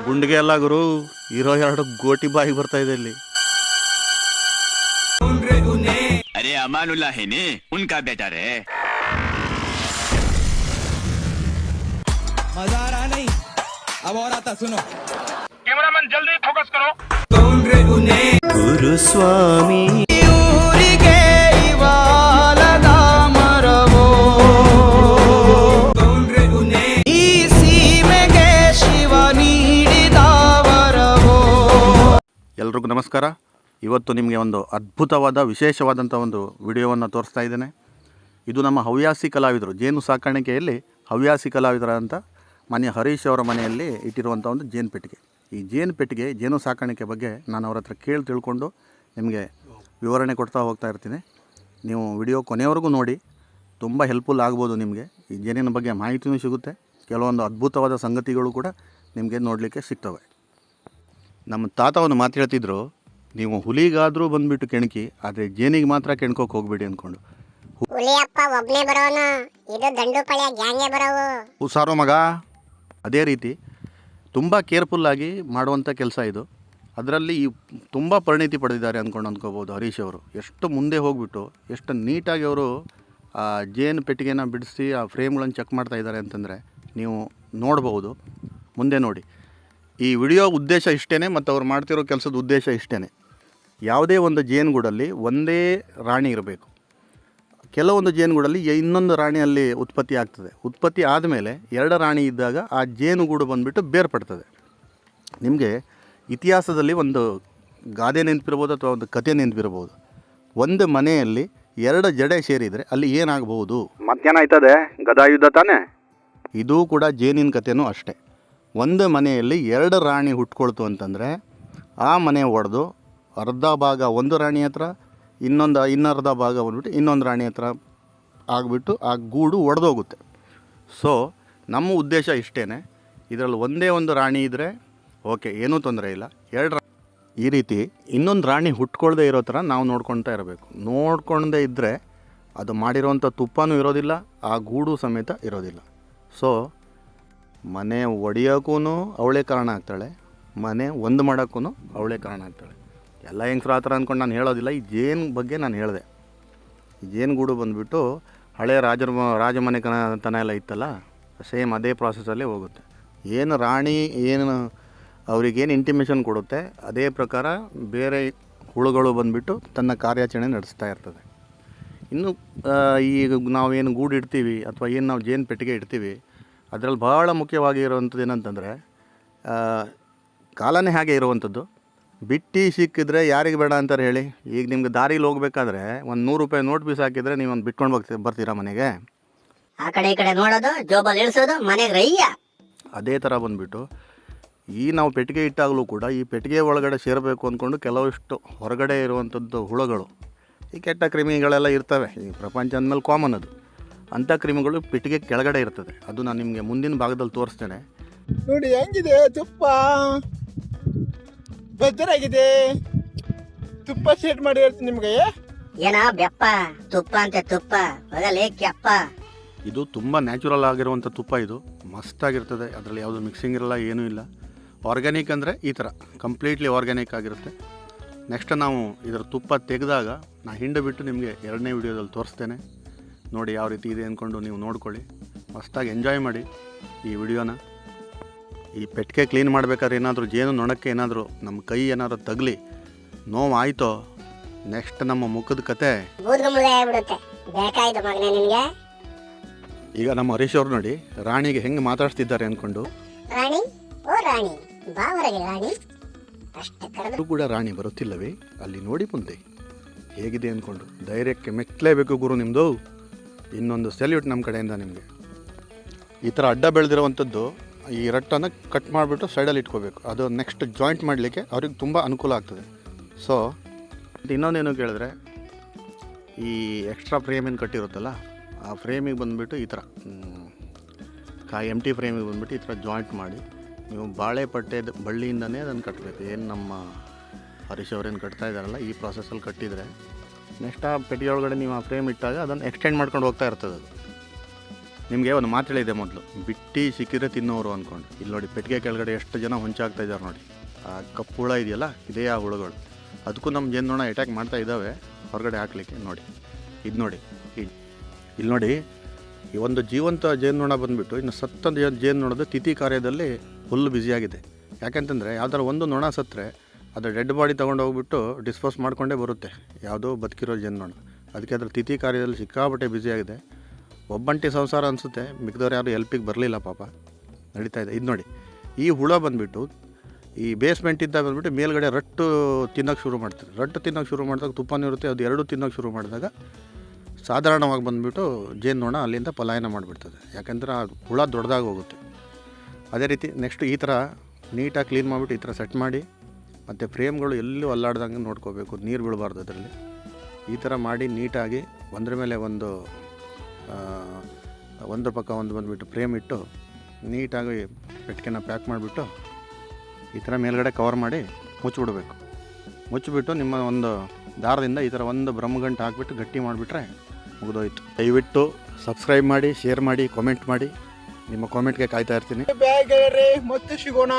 ಗುಂಡಿಗೆ ಎಲ್ಲ ಗುರು ಇರೋ ಎರಡು ಗೋಟಿ ಬಾಯಿಗೆ ಬರ್ತಾ ಇದೆ ಇಲ್ಲಿ अरे अमानुल्ला है ने उनका बेटा रे मजा आ रहा नहीं अब और आता सुनो कैमरामैन जल्दी फोकस करो ಗುರುಸ್ವಾಮಿ ಊರಿಗೆ ಎಲ್ರಿಗೂ ನಮಸ್ಕಾರ. ಇವತ್ತು ನಿಮಗೆ ಒಂದು ಅದ್ಭುತವಾದ ವಿಶೇಷವಾದಂಥ ಒಂದು ವಿಡಿಯೋವನ್ನು ತೋರಿಸ್ತಾ ಇದ್ದೇನೆ. ಇದು ನಮ್ಮ ಹವ್ಯಾಸಿ ಕಲಾವಿದರು, ಜೇನು ಸಾಕಾಣಿಕೆಯಲ್ಲಿ ಹವ್ಯಾಸಿ ಕಲಾವಿದರಾದಂಥ ಮನೆಯ ಹರೀಶ್ ಅವರ ಮನೆಯಲ್ಲಿ ಇಟ್ಟಿರುವಂಥ ಒಂದು ಜೇನು ಪೆಟ್ಟಿಗೆ. ಈ ಜೇನು ಪೆಟ್ಟಿಗೆ, ಜೇನು ಸಾಕಾಣಿಕೆ ಬಗ್ಗೆ ನಾನು ಅವ್ರ ಹತ್ರ ಕೇಳಿ ತಿಳ್ಕೊಂಡು ನಿಮಗೆ ವಿವರಣೆ ಕೊಡ್ತಾ ಹೋಗ್ತಾ ಇರ್ತೀನಿ. ನೀವು ವಿಡಿಯೋ ಕೊನೆಯವರೆಗೂ ನೋಡಿ, ತುಂಬ ಹೆಲ್ಪ್ಫುಲ್ ಆಗ್ಬೋದು ನಿಮಗೆ. ಈ ಜೇನಿನ ಬಗ್ಗೆ ಮಾಹಿತಿಯೂ ಸಿಗುತ್ತೆ. ಕೆಲವೊಂದು ಅದ್ಭುತವಾದ ಸಂಗತಿಗಳು ಕೂಡ ನಿಮಗೆ ನೋಡಲಿಕ್ಕೆ ಸಿಗ್ತವೆ. ನಮ್ಮ ತಾತ ಒಂದು ಮಾತು ಹೇಳ್ತಿದ್ರು ನೀವು ಹುಲಿಗಾದರೂ ಬಂದ್ಬಿಟ್ಟು ಕೆಣಕಿ ಆದರೆ ಜೇನಿಗೆ ಮಾತ್ರ ಕೆಣ್ಕೋಕೆ ಹೋಗ್ಬೇಡಿ ಅಂದ್ಕೊಂಡು ಹುಲಿಯಪ್ಪ ಒಬ್ನೇ ಬರೋನು ಇದು ದಂಡು ಪಳ್ಯ ಗ್ಯಾಂಗೆ ಬರೋವು. ಹುಷಾರೋ ಮಗ. ಅದೇ ರೀತಿ ತುಂಬ ಕೇರ್ಫುಲ್ಲಾಗಿ ಮಾಡುವಂಥ ಕೆಲಸ ಇದು. ಅದರಲ್ಲಿ ಈ ತುಂಬ ಪರಿಣಿತಿ ಪಡೆದಿದ್ದಾರೆ ಅಂದ್ಕೊಂಡು ಅಂದ್ಕೋಬೋದು ಹರೀಶ್ ಅವರು. ಎಷ್ಟು ಮುಂದೆ ಹೋಗ್ಬಿಟ್ಟು ಎಷ್ಟು ನೀಟಾಗಿ ಅವರು ಆ ಜೇನು ಪೆಟ್ಟಿಗೆನ ಬಿಡಿಸಿ ಆ ಫ್ರೇಮ್ಗಳನ್ನು ಚೆಕ್ ಮಾಡ್ತಾ ಇದ್ದಾರೆ ಅಂತಂದರೆ ನೀವು ನೋಡಬಹುದು. ಮುಂದೆ ನೋಡಿ. ಈ ವಿಡಿಯೋ ಉದ್ದೇಶ ಇಷ್ಟೇ ಮತ್ತು ಅವ್ರು ಮಾಡ್ತಿರೋ ಕೆಲಸದ ಉದ್ದೇಶ ಇಷ್ಟೇ ಯಾವುದೇ ಒಂದು ಜೇನುಗೂಡಲ್ಲಿ ಒಂದೇ ರಾಣಿ ಇರಬೇಕು. ಕೆಲವೊಂದು ಜೇನುಗೂಡಲ್ಲಿ ಇನ್ನೊಂದು ರಾಣಿ ಅಲ್ಲಿ ಉತ್ಪತ್ತಿ ಆಗ್ತದೆ. ಉತ್ಪತ್ತಿ ಆದಮೇಲೆ ಎರಡು ರಾಣಿ ಇದ್ದಾಗ ಆ ಜೇನುಗೂಡು ಬಂದುಬಿಟ್ಟು ಬೇರ್ಪಡ್ತದೆ. ನಿಮಗೆ ಇತಿಹಾಸದಲ್ಲಿ ಒಂದು ಗಾದೆ ನೆನಪಿರ್ಬೋದು ಅಥವಾ ಒಂದು ಕತೆ ನೆನಪಿರ್ಬೋದು. ಒಂದು ಮನೆಯಲ್ಲಿ ಎರಡು ಜಡೆ ಸೇರಿದರೆ ಅಲ್ಲಿ ಏನಾಗಬಹುದು ಮಧ್ಯಾಹ್ನ ಆಯ್ತದೆ ಗದಾಯುದ್ಧ ತಾನೇ? ಇದೂ ಕೂಡ ಜೇನಿನ ಕಥೆನೂ ಅಷ್ಟೇ. ಒಂದು ಮನೆಯಲ್ಲಿ ಎರಡು ರಾಣಿ ಹುಟ್ಕೊಳ್ತು ಅಂತಂದರೆ ಆ ಮನೆ ಒಡೆದು ಅರ್ಧ ಭಾಗ ಒಂದು ರಾಣಿ ಹತ್ರ, ಇನ್ನೊಂದು, ಇನ್ನರ್ಧ ಭಾಗ ಬಂದ್ಬಿಟ್ಟು ಇನ್ನೊಂದು ರಾಣಿ ಹತ್ರ ಆಗಿಬಿಟ್ಟು ಆ ಗೂಡು ಒಡೆದೋಗುತ್ತೆ. ಸೊ ನಮ್ಮ ಉದ್ದೇಶ ಇಷ್ಟೇ ಇದರಲ್ಲಿ ಒಂದೇ ಒಂದು ರಾಣಿ ಇದ್ದರೆ ಓಕೆ, ಏನೂ ತೊಂದರೆ ಇಲ್ಲ. ಎರಡು ಈ ರೀತಿ ಇನ್ನೊಂದು ರಾಣಿ ಹುಟ್ಕೊಳ್ದೇ ಇರೋ ಥರ ನಾವು ನೋಡ್ಕೊಳ್ತಾ ಇರಬೇಕು. ನೋಡ್ಕೊಂಡೇ ಇದ್ದರೆ ಅದು ಮಾಡಿರೋವಂಥ ತುಪ್ಪನೂ ಇರೋದಿಲ್ಲ, ಆ ಗೂಡು ಸಮೇತ ಇರೋದಿಲ್ಲ. ಸೊ ಮನೆ ಒಡೆಯೋಕ್ಕೂ ಅವಳೇ ಕಾರಣ ಆಗ್ತಾಳೆ, ಮನೆ ಒಂದು ಮಾಡೋಕ್ಕೂ ಅವಳೇ ಕಾರಣ ಆಗ್ತಾಳೆ. ಎಲ್ಲ ಹೆಂಗಸ್ರು ಆ ಥರ ಅಂದ್ಕೊಂಡು ನಾನು ಹೇಳೋದಿಲ್ಲ ಈ ಜೇನು ಬಗ್ಗೆ ನಾನು ಹೇಳಿದೆ. ಜೇನುಗೂಡು ಬಂದುಬಿಟ್ಟು ಹಳೆ ರಾಜರ, ರಾಜಮನೆತನ ತನ ಎಲ್ಲ ಇತ್ತಲ್ಲ, ಸೇಮ್ ಅದೇ ಪ್ರಾಸೆಸಲ್ಲೇ ಹೋಗುತ್ತೆ. ಏನು ರಾಣಿ, ಏನು ಅವ್ರಿಗೇನು ಇಂಟಿಮೇಷನ್ ಕೊಡುತ್ತೆ, ಅದೇ ಪ್ರಕಾರ ಬೇರೆ ಹುಳುಗಳು ಬಂದುಬಿಟ್ಟು ತನ್ನ ಕಾರ್ಯಾಚರಣೆ ನಡೆಸ್ತಾ ಇರ್ತದೆ. ಇನ್ನು ಈಗ ನಾವೇನು ಗೂಡು ಇಡ್ತೀವಿ ಅಥವಾ ಏನು ನಾವು ಜೇನು ಪೆಟ್ಟಿಗೆ ಇಡ್ತೀವಿ ಅದರಲ್ಲಿ ಭಾಳ ಮುಖ್ಯವಾಗಿ ಇರುವಂಥದ್ದು ಏನಂತಂದರೆ ಕಾಲನೇ ಹಾಗೆ ಇರುವಂಥದ್ದು. ಬಿಟ್ಟು ಸಿಕ್ಕಿದ್ರೆ ಯಾರಿಗೆ ಬೇಡ ಅಂತಾರೆ ಹೇಳಿ? ಈಗ ನಿಮ್ಗೆ ದಾರಿಲಿ ಹೋಗ್ಬೇಕಾದ್ರೆ ಒಂದು ನೂರು ರೂಪಾಯಿ ನೋಟ್ ಪೀಸ್ ಹಾಕಿದರೆ ನೀವು ಒಂದು ಬಿಟ್ಕೊಂಡು ಹೋಗ್ತೀರ ಬರ್ತೀರಾ ಮನೆಗೆ? ಆ ಕಡೆ ಈ ಕಡೆ ನೋಡೋದು ಜೋಬಲ್ಲಿ ಇಳಿಸೋದು ಮನೆಗೆ ರಯ್ಯ. ಅದೇ ಥರ ಬಂದುಬಿಟ್ಟು ಈ ನಾವು ಪೆಟ್ಟಿಗೆ ಇಟ್ಟಾಗಲೂ ಕೂಡ ಈ ಪೆಟ್ಟಿಗೆ ಒಳಗಡೆ ಸೇರಬೇಕು ಅಂದ್ಕೊಂಡು ಕೆಲವಷ್ಟು ಹೊರಗಡೆ ಇರುವಂಥದ್ದು ಹುಳುಗಳು. ಈ ಕೆಟ್ಟ ಕ್ರಿಮಿಗಳೆಲ್ಲ ಇರ್ತವೆ. ಈ ಪ್ರಪಂಚ ಅಂದಮೇಲೆ ಕಾಮನ್ ಅದು. ಅಂಥ ಕ್ರಿಮಿಗಳು ಪೆಟ್ಟಿಗೆ ಕೆಳಗಡೆ ಇರ್ತದೆ. ಅದು ನಾನು ನಿಮಗೆ ಮುಂದಿನ ಭಾಗದಲ್ಲಿ ತೋರಿಸ್ತೇನೆ. ನೋಡಿ ಹೆಂಗಿದೆ? ತುಪ್ಪ. ಬೇಜಾರಾಗಿದೆ ತುಪ್ಪ ಸೇಟ್ ಮಾಡಿ ಹೇಳ್ತೀನಿ ನಿಮಗೆ. ಏನ ಬೆಪ್ಪ? ತುಪ್ಪ ಅಂತ ತುಪ್ಪ. ಅದರಲ್ಲಿ ಕೆಪ್ಪ. ಇದು ತುಂಬ ನ್ಯಾಚುರಲ್ ಆಗಿರುವಂಥ ತುಪ್ಪ ಇದು. ಮಸ್ತಾಗಿರ್ತದೆ ಅದರಲ್ಲಿ ಯಾವುದು ಮಿಕ್ಸಿಂಗ್ ಇರಲ್ಲ ಏನೂ ಇಲ್ಲ. ಆರ್ಗ್ಯಾನಿಕ್ ಅಂದರೆ ಈ ಥರ ಕಂಪ್ಲೀಟ್ಲಿ ಆರ್ಗ್ಯಾನಿಕ್ ಆಗಿರುತ್ತೆ. ನೆಕ್ಸ್ಟ್ ನಾವು ಇದರ ತುಪ್ಪ ತೆಗೆದಾಗ ನಾ ಹಿಂಡು ಬಿಟ್ಟು ನಿಮಗೆ ಎರಡನೇ ವಿಡಿಯೋದಲ್ಲಿ ತೋರಿಸ್ತೇನೆ. ನೋಡಿ ಯಾವ ರೀತಿ ಇದೆ ಅಂದ್ಕೊಂಡು ನೀವು ನೋಡ್ಕೊಳ್ಳಿ. ಮಸ್ತಾಗಿ ಎಂಜಾಯ್ ಮಾಡಿ ಈ ವಿಡಿಯೋನ. ಈ ಪೆಟ್ಟಿಗೆ ಕ್ಲೀನ್ ಮಾಡಬೇಕಾದ್ರೆ ಏನಾದರೂ ಜೇನು ನೊಣಕ್ಕೆ ಏನಾದರೂ ನಮ್ಮ ಕೈ ಏನಾದರೂ ತಗಲಿ ನೋವು ಆಯಿತೋ ನೆಕ್ಸ್ಟ್ ನಮ್ಮ ಮುಖದ ಕತೆ. ಈಗ ನಮ್ಮ ಹರೀಶ್ ಅವ್ರು ನೋಡಿ ರಾಣಿಗೆ ಹೆಂಗೆ ಮಾತಾಡ್ತಿದ್ದಾರೆ ಅಂದ್ಕೊಂಡು ಕೂಡ ರಾಣಿ ಬರುತ್ತಿಲ್ಲವೇ? ಅಲ್ಲಿ ನೋಡಿ ಮುಂದೆ. ಹೇಗಿದೆ ಅಂದ್ಕೊಂಡು ಧೈರ್ಯಕ್ಕೆ ಮೆಚ್ಚಲೇಬೇಕು ಗುರು ನಿಮ್ಮದು ಇನ್ನೊಂದು ಸೆಲ್ಯೂಟ್ ನಮ್ಮ ಕಡೆಯಿಂದ ನಿಮಗೆ. ಈ ಥರ ಅಡ್ಡ ಬೆಳೆದಿರುವಂಥದ್ದು ಈ ರಟ್ಟನ್ನು ಕಟ್ ಮಾಡಿಬಿಟ್ಟು ಸೈಡಲ್ಲಿ ಇಟ್ಕೋಬೇಕು. ಅದು ನೆಕ್ಸ್ಟ್ ಜಾಯಿಂಟ್ ಮಾಡಲಿಕ್ಕೆ ಅವ್ರಿಗೆ ತುಂಬ ಅನುಕೂಲ ಆಗ್ತದೆ. ಸೊ ಇನ್ನೊಂದೇನು ಕೇಳಿದ್ರೆ, ಈ ಎಕ್ಸ್ಟ್ರಾ ಫ್ರೇಮ್ ಏನು ಕಟ್ಟಿರುತ್ತಲ್ಲ, ಆ ಫ್ರೇಮಿಗೆ ಬಂದುಬಿಟ್ಟು ಈ ಥರ ಕಾ ಎಂ ಟಿ ಫ್ರೇಮಿಗೆ ಬಂದುಬಿಟ್ಟು ಈ ಥರ ಜಾಯಿಂಟ್ ಮಾಡಿ, ನೀವು ಬಾಳೆ ಪಟ್ಟೆದ ಬಳ್ಳಿಯಿಂದನೇ ಅದನ್ನು ಕಟ್ಟಬೇಕು. ಏನು ನಮ್ಮ ಹರೀಶ್ ಅವ್ರೇನು ಕಟ್ತಾ ಇದ್ದಾರಲ್ಲ, ಈ ಪ್ರಾಸೆಸ್ಸಲ್ಲಿ ಕಟ್ಟಿದರೆ ನೆಕ್ಸ್ಟ್ ಆ ಪೆಟ್ಟಿಗೆ ಒಳಗಡೆ ನೀವು ಆ ಫ್ರೇಮ್ ಇಟ್ಟಾಗ ಅದನ್ನು ಎಕ್ಸ್ಟೆಂಡ್ ಮಾಡ್ಕೊಂಡು ಹೋಗ್ತಾ ಇರ್ತದೆ ಅದು. ನಿಮಗೆ ಒಂದು ಮಾತು ಹೇಳಿದೆ ಮೊದಲು, ಬಿಟ್ಟು ಸಿಕ್ಕಿದ್ರೆ ತಿನ್ನೋರು ಅಂದ್ಕೊಂಡು ಇಲ್ಲಿ ನೋಡಿ ಪೆಟ್ಟಿಗೆ ಕೆಳಗಡೆ ಎಷ್ಟು ಜನ ಹೊಂಚಾಗ್ತಾ ಇದ್ದಾರೆ ನೋಡಿ. ಆ ಕಪ್ಪು ಹುಳ ಇದೆಯಲ್ಲ, ಇದೇ ಆ ಹುಳುಗಳು. ಅದಕ್ಕೂ ನಮ್ಮ ಜೇನುನೊಣ ಅಟ್ಯಾಕ್ ಮಾಡ್ತಾ ಇದ್ದಾವೆ, ಹೊರಗಡೆ ಹಾಕ್ಲಿಕ್ಕೆ, ನೋಡಿ. ಇದು ನೋಡಿ ಇಲ್ಲಿ ನೋಡಿ, ಈ ಒಂದು ಜೀವಂತ ಜೇನುನೊಣ ಬಂದುಬಿಟ್ಟು, ಇನ್ನು ಸತ್ತ ಜೇನು ಜೇನುನೊಣದ ತಿಥಿ ಕಾರ್ಯದಲ್ಲಿ ಫುಲ್ ಬ್ಯುಸಿಯಾಗಿದೆ ಯಾಕೆಂತಂದರೆ, ಯಾವ್ದಾರು ಒಂದು ನೊಣ ಸತ್ತರೆ ಅದು ಡೆಡ್ ಬಾಡಿ ತೊಗೊಂಡು ಹೋಗ್ಬಿಟ್ಟು ಡಿಸ್ಪೋಸ್ ಮಾಡಿಕೊಂಡೇ ಬರುತ್ತೆ. ಯಾವುದೋ ಬದುಕಿರೋ ಜೇನುನೊಣ ಅದಕ್ಕೆ ಅದರ ತಿಥಿ ಕಾರ್ಯದಲ್ಲಿ ಸಿಕ್ಕಾಪಟ್ಟೆ ಬ್ಯುಸಿಯಾಗಿದೆ ಒಬ್ಬಂಟಿ ಸಂಸಾರ ಅನಿಸುತ್ತೆ. ಮಿಕ್ದವ್ರು ಯಾರು ಎಲ್ಪಿಗೆ ಬರಲಿಲ್ಲ ಪಾಪ. ನಡೀತಾ ಇದೆ. ಇದು ನೋಡಿ. ಈ ಹುಳ ಬಂದುಬಿಟ್ಟು, ಈ ಬೇಸ್ಮೆಂಟ್ ಇದ್ದ ಬಂದುಬಿಟ್ಟು ಮೇಲ್ಗಡೆ ರಟ್ಟು ತಿನ್ನೋಕೆ ಶುರು ಮಾಡ್ತಾರೆ. ರಟ್ಟು ತಿನ್ನೋಕೆ ಶುರು ಮಾಡಿದಾಗ ತುಪ್ಪನೂ ಇರುತ್ತೆ. ಅದು ಎರಡು ತಿನ್ನೋಕೆ ಶುರು ಮಾಡಿದಾಗ ಸಾಧಾರಣವಾಗಿ ಬಂದುಬಿಟ್ಟು ಜೇನುನೊಣ ಅಲ್ಲಿಂದ ಪಲಾಯನ ಮಾಡಿಬಿಡ್ತದೆ. ಯಾಕಂದ್ರೆ ಆ ಹುಳ ದೊಡ್ಡದಾಗಿ ಹೋಗುತ್ತೆ. ಅದೇ ರೀತಿ ನೆಕ್ಸ್ಟ್ ಈ ಥರ ನೀಟಾಗಿ ಕ್ಲೀನ್ ಮಾಡಿಬಿಟ್ಟು ಈ ಥರ ಸೆಟ್ ಮಾಡಿ ಮತ್ತು ಫ್ರೇಮ್ಗಳು ಎಲ್ಲೂ ಅಲ್ಲಾಡ್ದಂಗೆ ನೋಡ್ಕೋಬೇಕು, ನೀರು ಬೀಳಬಾರ್ದು ಅದರಲ್ಲಿ. ಈ ಥರ ಮಾಡಿ ನೀಟಾಗಿ ಒಂದ್ರ ಮೇಲೆ ಒಂದು ಒಂದ್ರ ಪಕ್ಕ ಒಂದು ಬಂದುಬಿಟ್ಟು ಫ್ರೇಮ್ ಇಟ್ಟು ನೀಟಾಗಿ ಪೆಟ್ಟಿಗೆನ ಪ್ಯಾಕ್ ಮಾಡಿಬಿಟ್ಟು ಈ ಥರ ಮೇಲ್ಗಡೆ ಕವರ್ ಮಾಡಿ ಮುಚ್ಚಿಬಿಡಬೇಕು. ಮುಚ್ಚಿಬಿಟ್ಟು ನಿಮ್ಮ ಒಂದು ದಾರದಿಂದ ಈ ಥರ ಒಂದು ಬ್ರಹ್ಮಗಂಟು ಹಾಕ್ಬಿಟ್ಟು ಗಟ್ಟಿ ಮಾಡಿಬಿಟ್ರೆ ಮುಗಿದೋಯ್ತು. ದಯವಿಟ್ಟು ಸಬ್ಸ್ಕ್ರೈಬ್ ಮಾಡಿ, ಶೇರ್ ಮಾಡಿ, ಕಾಮೆಂಟ್ ಮಾಡಿ. ನಿಮ್ಮ ಕಾಮೆಂಟ್ಗೆ ಕಾಯ್ತಾ ಇರ್ತೀನಿ. ಮತ್ತೆ ಸಿಗೋಣ.